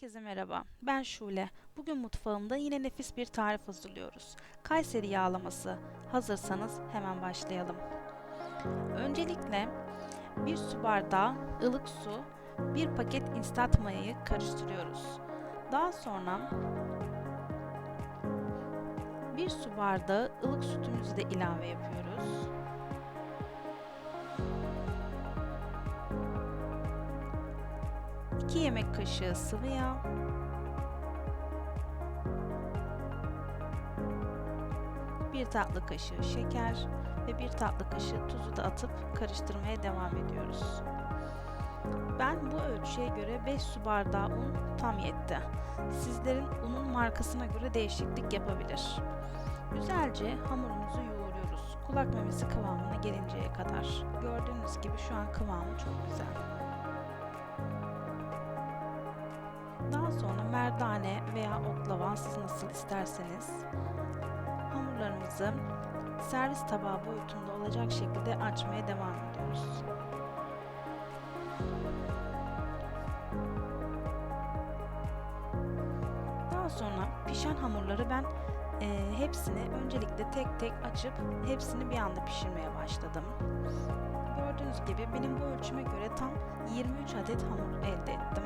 Herkese merhaba, ben Şule. Bugün mutfağımda yine nefis bir tarif hazırlıyoruz. Kayseri yağlaması. Hazırsanız hemen başlayalım. Öncelikle bir su bardağı ılık su, bir paket instant mayayı karıştırıyoruz. Daha sonra bir su bardağı ılık sütümüzü de ilave yapıyoruz. 2 yemek kaşığı sıvı yağ, bir tatlı kaşığı şeker ve bir tatlı kaşığı tuzu da atıp karıştırmaya devam ediyoruz. Ben bu ölçüye göre 5 su bardağı un tam yetti. Sizlerin unun markasına göre değişiklik yapabilir. Güzelce hamurumuzu yoğuruyoruz. Kulak memesi kıvamına gelinceye kadar. Gördüğünüz gibi şu an kıvamı çok güzel. Sonra merdane veya oklava siz nasıl isterseniz hamurlarımızı servis tabağı boyutunda olacak şekilde açmaya devam ediyoruz. Daha sonra pişen hamurları ben e, hepsini öncelikle tek tek açıp hepsini bir anda pişirmeye başladım. Gördüğünüz gibi benim bu ölçüme göre tam 23 adet hamur elde ettim.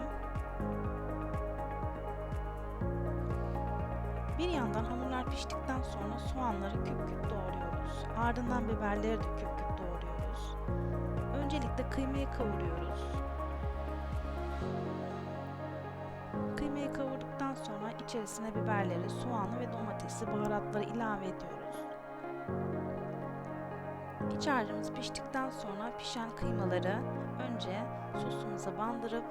Hamurlar piştikten sonra soğanları küp küp doğruyoruz. Ardından biberleri de küp küp doğruyoruz. Öncelikle kıymayı kavuruyoruz. Kıymayı kavurduktan sonra içerisine biberleri, soğanı ve domatesi, baharatları ilave ediyoruz. İç harcımız piştikten sonra pişen kıymaları önce sosumuza bandırıp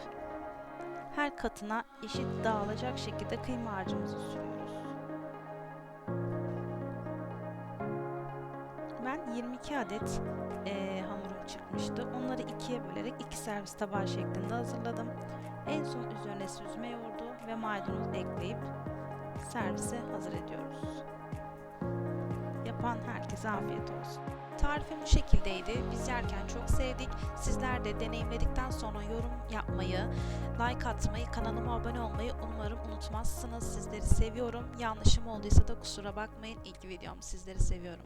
her katına eşit dağılacak şekilde kıyma harcımızı sürüyoruz. 22 adet e, hamurum çıkmıştı. Onları ikiye bölerek iki servis tabağı şeklinde hazırladım. En son üzerine süzme yoğurdu ve maydanoz ekleyip servise hazır ediyoruz. Yapan herkese afiyet olsun. Tarifim bu şekildeydi. Biz yerken çok sevdik. Sizler de deneyimledikten sonra yorum yapmayı, like atmayı, kanalıma abone olmayı umarım unutmazsınız. Sizleri seviyorum. Yanlışım olduysa da kusura bakmayın. İlk videom. Sizleri seviyorum.